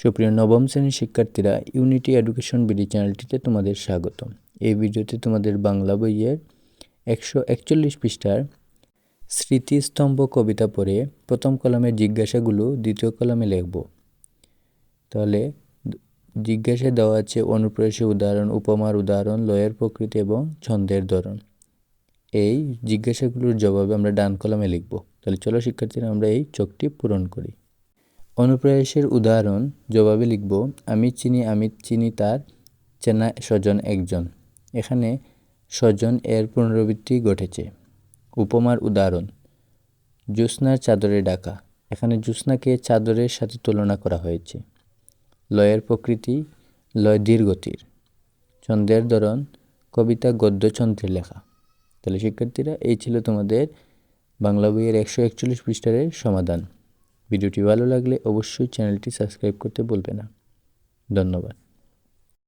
সুপ্রিয় নবম শ্রেণির শিক্ষার্থীরা ইউনিটি এডুকেশন বিডি চ্যানেলটিতে তোমাদের স্বাগত এই ভিডিওতে তোমাদের বাংলা বইয়ের একশো একচল্লিশ পৃষ্ঠার স্মৃতিস্তম্ভ কবিতা পড়ে প্রথম কলামের জিজ্ঞাসাগুলো দ্বিতীয় কলামে লিখব। তাহলে জিজ্ঞাসা দেওয়া আছে অনুপ্রবেশের উদাহরণ, উপমার উদাহরণ, লয়ের প্রকৃতি এবং ছন্দের ধরন। এই জিজ্ঞাসাগুলোর জবাবে আমরা ডান কলামে লিখব। তাহলে চলো শিক্ষার্থীরা আমরা এই চোখটি পূরণ করি। অনুপ্রয়াসের উদাহরণ জবাবে লিখব, আমি চিনি আমি চিনি তার চেনা স্বজন একজন। এখানে স্বজন এর পুনরাবৃত্তি ঘটেছে। উপমার উদাহরণ, জ্যোৎস্নার চাদরে ডাকা। এখানে জ্যোৎস্নাকে চাদরের সাথে তুলনা করা হয়েছে। লয়ের প্রকৃতি, লয় দীর্ঘতির ছন্দের ধরন, কবিতা গদ্য ছন্দের লেখা। তাহলে শিক্ষার্থীরা, এই ছিল তোমাদের বাংলা বইয়ের একশো একচল্লিশ পৃষ্ঠারের সমাধান। ভিডিওটি ভালো লাগলে অবশ্যই চ্যানেলটি সাবস্ক্রাইব করতে বলবে না। ধন্যবাদ।